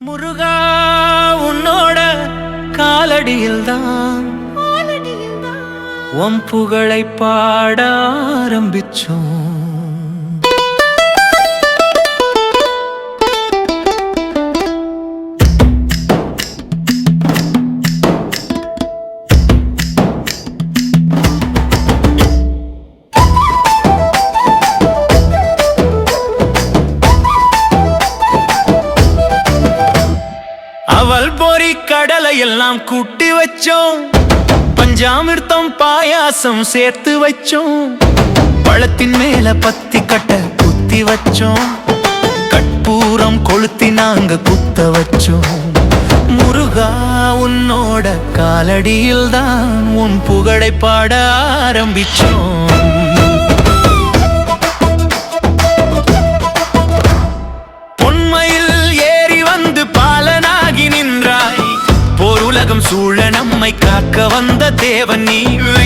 முருகா உன்னோட காலடியில்தான் உன் புகழை பாட ஆரம்பிச்சோம். கடலை எல்லாம் கூட்டி வச்சோம். பஞ்சாமிர்தம் பாயாசம் சேர்த்து வச்சோம். பழத்தின் மேல பத்தி கட்ட குத்தி வச்சோம். கற்பூரம் கொளுத்தி நாங்க குத்த வச்சோம். முருகா உன்னோட காலடியில் தான் உன் புகழை பாட ஆரம்பிச்சோம். நம்மை காக்க வந்த தேவன் நீ.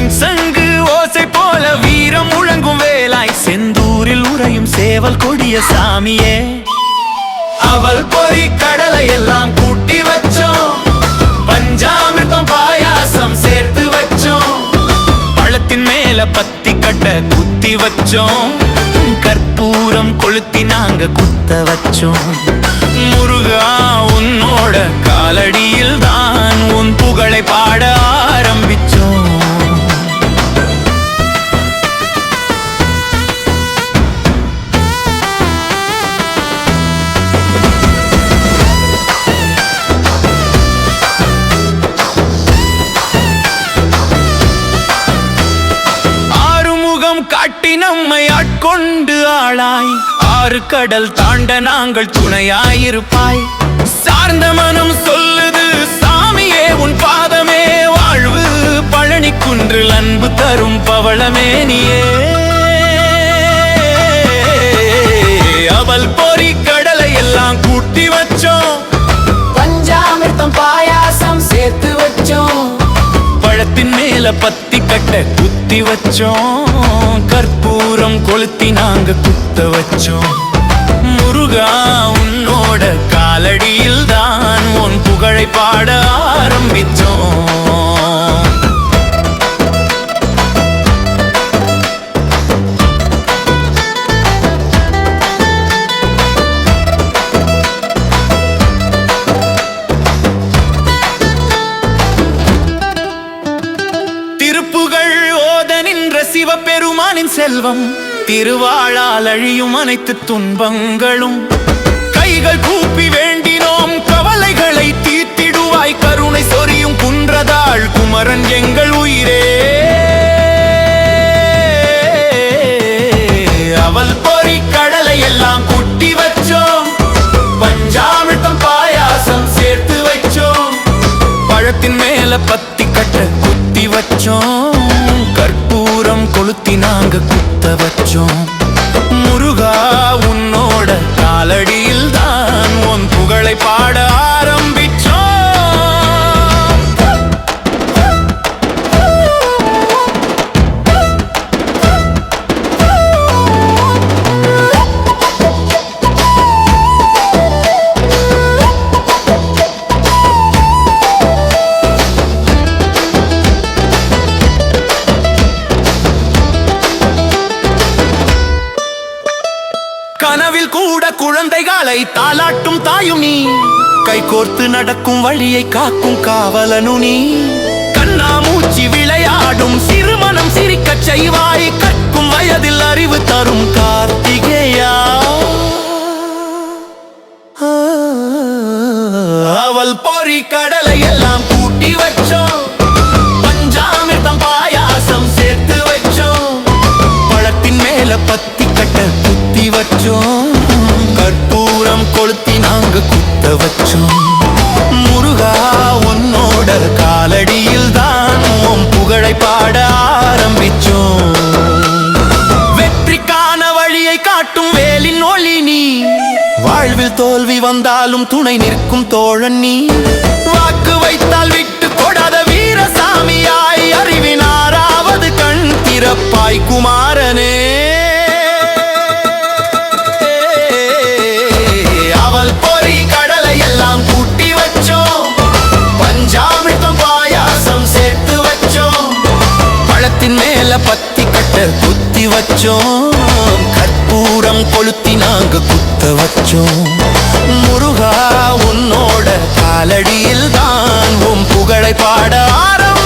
சங்கு ஓசை போல வீரம் முழங்கும் வேலாய். செந்தூரில் உறையும் சேவல் கொடிய சாமியே. அவள் பொறி கடலை எல்லாம் கூட்டி வச்சோம். பஞ்சாமிர்தம் பாயாசம் சேர்த்து வச்சோம். பழத்தின் மேல பத்தி கட்ட குத்தி வச்சோம். கற்பூரம் கொளுத்தி நாங்க குத்த வச்சோம். முருகா உன்னோட காலடியில் தான் உன் புகழை பாட ஆரம்பிச்சோம். காட்டி நம்மை ஆட்கொண்டு ஆளாய். ஆறு கடல் தாண்ட நாங்கள் துணையாயிருப்பாய். சார்ந்த மனம் சொல்லுது சாமியே உன் பாதமே வாழ்வு பழனி குன்றில் அன்பு தரும் பவளமே நீயே. அவள் பொறி கடலை எல்லாம் கூட்டி வச்சோம். பஞ்சாமிர்தம் பாயாசம் சேர்த்து வச்சோம். பழத்தின் மேல பத்தி கட்ட குத்தி வச்சோம். கற்பூரம் கொளுத்தி நாங்க குத்த வச்சோம். முருகா உன்னோட காலடியில் தான் உன் புகழை பாட ஆரம்பிச்சோம் சிவபெருமானின் செல்வம் திருவாழால் அழியும் அனைத்து துன்பங்களும். கைகள் கூப்பி வேண்டினோம் கவலைகளை தீர்த்திடுவாய். கருணை சொரியும் குன்றதாள் குமரன் எங்கள் உயிரே. அவள் பொறி கடலை எல்லாம் குட்டி வச்சோம். பஞ்சாமிர்தம் பாயாசம் சேர்த்து வச்சோம். பழத்தின் மேல பத்தி கட்ட குத்தி வச்சோம். கற்பூரம் கொளுத்தி நாங்க குத்த வச்சோம். முருகா உன்னோட காலடியில் தான் உன் புகழை பாட ஆரம்பிச்சோம் கனவில் கூட குழந்தைகளை தாளாட்டும் தாயும் நீ கை கோர்த்து நடக்கும் வழியை காக்கும் காவலனு நீ கண்ணா மூச்சி விளையாடும் சிறுமணம் சிரிக்க செய்வாய் கற்கும் வயதில் அறிவு தரும் கார்த்திகேயா அவள் பொறி கடலை எல்லாம் கூட்டி வச்சோம் வச்சோம். கற்பூரம் கொளுத்தி நாங்க குத்த வச்சோம். முருகா உன்னோட காலடியில் தான் உன் புகழை பாட ஆரம்பிச்சோம். வெற்றிக்கான வழியை காட்டும் வேலின் ஒளி நீ. வாழ்வில் தோல்வி வந்தாலும் துணை நிற்கும் தோழன் நீ. பத்தி குத்தி வச்சோம். கற்பூரம் கொளுத்தி நாங்க குத்த வச்சோம். முருகா உன்னோட காலடியில் தான் உன் புகழை பாட ஆரம்பிச்சோம்